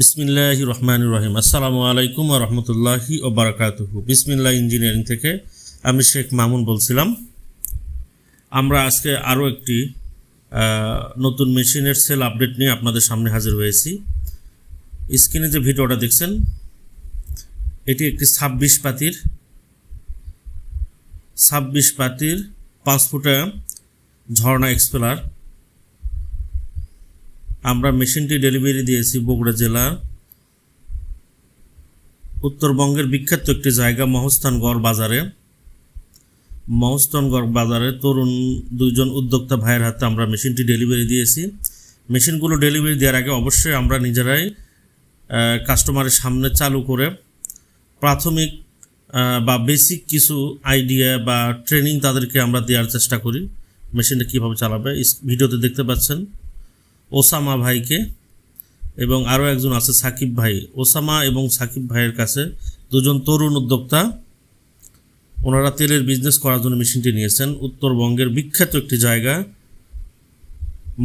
বিসমিল্লাহ রহমান রহিম। আসসালামু আলাইকুম রহমতুল্লাহি ও বারাকাতুহু। বিসমিল্লাহ ইঞ্জিনিয়ারিং থেকে আমি শেখ মামুন বলছিলাম। আমরা আজকে আরও একটি নতুন মেশিনের সেল আপডেট নিয়ে আপনাদের সামনে হাজির হয়েছি। স্ক্রিনে যে ভিডিওটা দেখছেন, এটি একটি ছাব্বিশ পাতির ছাব্বিশ পাতির পাঁচ ফুটা ঝর্ণা এক্সপেলার। আমরা মেশিনটি ডেলিভারি দিয়েছি বগুড়া জেলার উত্তরবঙ্গের বিখ্যাত একটি জায়গা মহস্থানগড় বাজারে। মহস্থানগড় বাজারে তরুণ দুইজন উদ্যোক্তা ভাইয়ের হাতে আমরা মেশিনটি ডেলিভারি দিয়েছি। মেশিনগুলো ডেলিভারি দেওয়ার আগে অবশ্যই আমরা নিজেরাই কাস্টমারের সামনে চালু করে প্রাথমিক বা বেসিক কিছু আইডিয়া বা ট্রেনিং তাদেরকে আমরা দেওয়ার চেষ্টা করি। মেশিনটা কীভাবে চালাবে ভিডিওতে দেখতে পাচ্ছেন। ওসামা ভাইকে এবং আরও একজন আছে সাকিব ভাই। ওসামা এবং সাকিব ভাইয়ের কাছে দুজন তরুণ উদ্যোক্তা, ওনারা তেলের বিজনেস করার জন্য মেশিনটি নিয়েছেন। উত্তরবঙ্গের বিখ্যাত একটি জায়গা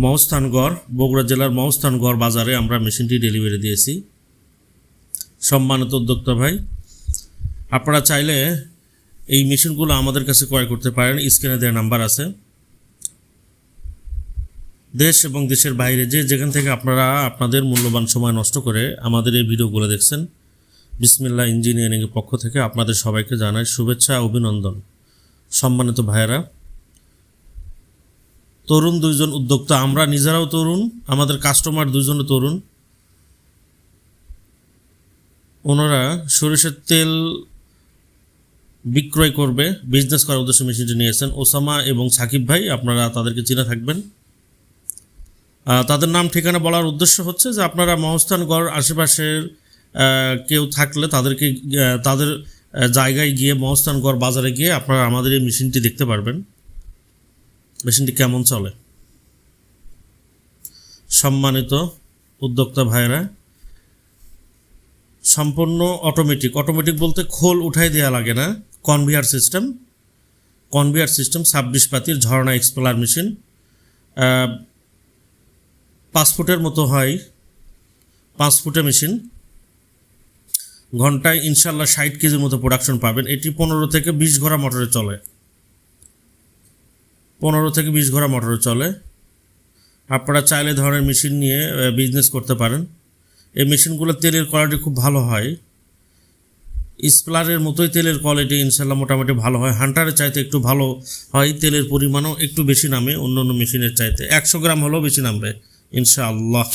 মহস্থানগড় বগুড়া জেলার মহস্থানগড় বাজারে আমরা মেশিনটি ডেলিভারি দিয়েছি। সম্মানিত উদ্যোক্তা ভাই, আপনারা চাইলে এই মেশিনগুলো আমাদের কাছে ক্রয় করতে পারেন। স্ক্রিনে দেওয়া নাম্বার আছে। দেশ এবং দেশের বাইরে যে যেখান থেকে আপনারা আপনাদের মূল্যবান সময় নষ্ট করে আমাদের এই ভিডিওগুলো দেখছেন বিসমিল্লা ইঞ্জিনিয়ারিংয়ের পক্ষ থেকে আপনাদের সবাইকে জানাই শুভেচ্ছা, অভিনন্দন। সম্মানিত ভাইয়েরা, তরুণ দুইজন উদ্যোক্তা, আমরা নিজেরাও তরুণ, আমাদের কাস্টমার দুইজনও তরুণ। ওনারা সরিষার তেল বিক্রয় করবে বিজনেস করার উদ্দেশ্যে মেশিনটি নিয়েছেন। ওসামা এবং সাকিব ভাই, আপনারা তাদেরকে চিনে থাকবেন। তাদের নাম ঠিকানা বলার উদ্দেশ্য হচ্ছে যে আপনারা মহস্থানগড় আশেপাশের কেউ থাকলে তাদেরকে তাদের জায়গায় গিয়ে মহস্থানগড় বাজারে গিয়ে আপনারা আমাদের এই মেশিনটি দেখতে পারবেন। মেশিনটি কেমন চলে? সম্মানিত উদ্যোক্তা ভাইরা সম্পূর্ণ অটোমেটিক অটোমেটিক বলতে খোল উঠাই দেওয়া লাগে না। কনভিয়ার সিস্টেম কনভিয়ার সিস্টেম ছাব্বিশ পাতির ঝর্ণা এক্সপ্লার মেশিন ফুটের মতো হয় ফুটে মেশিন। ঘন্টায় ইনশাল্লাহ ষাট কেজির মতো প্রোডাকশন পাবেন। এটি পনেরো থেকে বিশ ঘোড়া মোটরে চলে। পনেরো থেকে বিশ ঘোড়া মোটরে চলে। আপনারা চাইলে ধরনের মেশিন নিয়ে বিজনেস করতে পারেন। এই মেশিনগুলো তেলের কোয়ালিটি খুব ভালো হয়। স্প্লারের মতোই তেলের কোয়ালিটি ইনশাল্লাহ মোটামুটি ভালো হয়। হান্টারের চাইতে একটু ভালো হয়। তেলের পরিমাণও একটু বেশি নামে অন্য অন্য মেশিনের চাইতে। একশো গ্রাম হলেও বেশি নামবে। ইনশাআল্লাহ